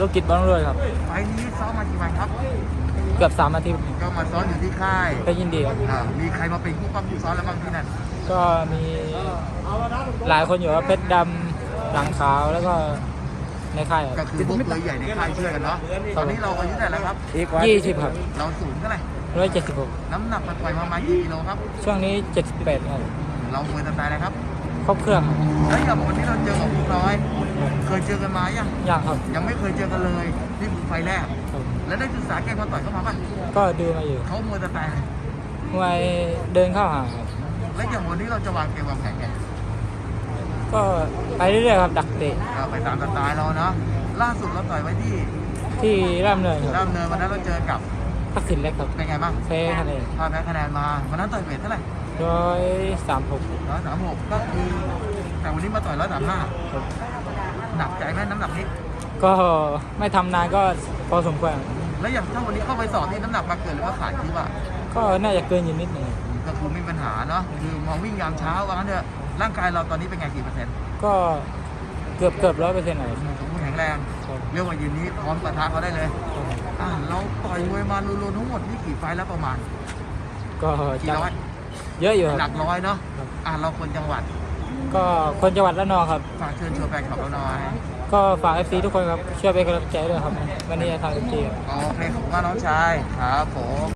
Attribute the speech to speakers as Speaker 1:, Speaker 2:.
Speaker 1: ธุรกิจบ้านรวยครับ
Speaker 2: ไฟล์นี้ซ้อมมากี่วันครับ
Speaker 1: เกือบสามอาทิตย์
Speaker 2: ก็มาซ้อมอยู่ที่ค่าย
Speaker 1: ก็ยินดีครับ
Speaker 2: อ่า มีใครมาเป็นผู้ปั้มผู้ซ้อมแล้วบ้างที่นั่น
Speaker 1: ก็มีหลายคนอยู่ครับเพชรดำหลังขาวแล้วก็ในค่ายค
Speaker 2: ก็
Speaker 1: รับ
Speaker 2: คือพวกเบอร์ใหญ่ในค่ายช่วยกันเนาะ ตอนนี้เราอายุเท่าไหร่แล้วครับ
Speaker 1: ยี่สิบครับ
Speaker 2: เราสูงเท่าไหร่
Speaker 1: ร้อยเจ็ดสิบหก
Speaker 2: น้ำหนักปล่อยๆประมาณกี่กิโลครับ
Speaker 1: ช่วงนี้เจ็ดสิบแปดครับ
Speaker 2: เรามวยสไตล์อะไรครับ
Speaker 1: ครบเครื่องครับ
Speaker 2: แล้วอย่างวันนี้เราเจอกับผู้น้อย เคยเจอกันมายัง
Speaker 1: ย่างครับ
Speaker 2: ยังไม่เคยเจอกันเลย นี่คือไฟล์แรก
Speaker 1: ครับ
Speaker 2: แล้วได้ศึกษาเกมมาต่อยเข้ามาป่ะ
Speaker 1: ก็ดูมาอยู่
Speaker 2: เขามวยสไตล์อะไร
Speaker 1: มวยเดินเข้าหาครับ
Speaker 2: แล้วอย่างวันนี้เราจะวางเกมวางแผนไง
Speaker 1: ก็ไปเรื่อยๆครับดักเตะ
Speaker 2: เอาไปตามสไตล์เราเนาะล่าสุดเราต่อยไว้ที่
Speaker 1: ที่ร่ำเนินค
Speaker 2: รา
Speaker 1: รับ
Speaker 2: มเนินวันนั้นเราเจอกับ
Speaker 1: ทักษิณเล็กครับ
Speaker 2: เป็นไงบ้าง
Speaker 1: แพ้คะแนน
Speaker 2: พาแพ้คะแนนมาวันนั้นต่อยเวทเท่าไหร่
Speaker 1: ร้อยสามหก
Speaker 2: ร้อยสามหกก็คือแต่วันนี้มาต่อยร้อยสามห้า หนักใจไหมน้ำหนักนี้
Speaker 1: ก็ไม่ทำนานก็พอสมควร
Speaker 2: แล้วอย่างถ้าวันนี้เข้าไปสอบนี่น้ำหนักมาเกินหรือว่าขาดคิดว่า
Speaker 1: ก็น่าจะเกินอยู่นิดหนึ่ง
Speaker 2: ก็คือไม่มีปัญหาเนาะคือมองวิ่งยามเช้าว่างั้นเถอะร่างกายเราตอนนี้เป็นไงกี่เปอร์เซ็นต์
Speaker 1: ก็เกือบเกือบร้อยเปอร์เซ็นต์เลย
Speaker 2: สมบูรณ์แข็งแรง
Speaker 1: ครับ
Speaker 2: เรียกว่ายืนนี้พร้อมปะทะเขาได้เลยอ่าเราต่อยมวยมารวมๆทั้งหมดนี่กี่ไฟล์แล้วประมาณ
Speaker 1: ก็
Speaker 2: กี่
Speaker 1: จะ
Speaker 2: ร้อย
Speaker 1: เยอะอยู่ค
Speaker 2: หลั
Speaker 1: รับ
Speaker 2: กร้อยเนาะ
Speaker 1: ครับ
Speaker 2: อ่าเราคนจังหวัด
Speaker 1: ก็คนจังหวัดระนองครับ
Speaker 2: ฝากเชิญชวนแฟนคลับเราหน่อย
Speaker 1: ก็ฝากเอฟซีทุกคนครับช่วยเป็นกำลังใจด้วยครับ วันนี้จะทำเต็มที่ครับ
Speaker 2: โอเคขอบคุณมากน้องชายครับผม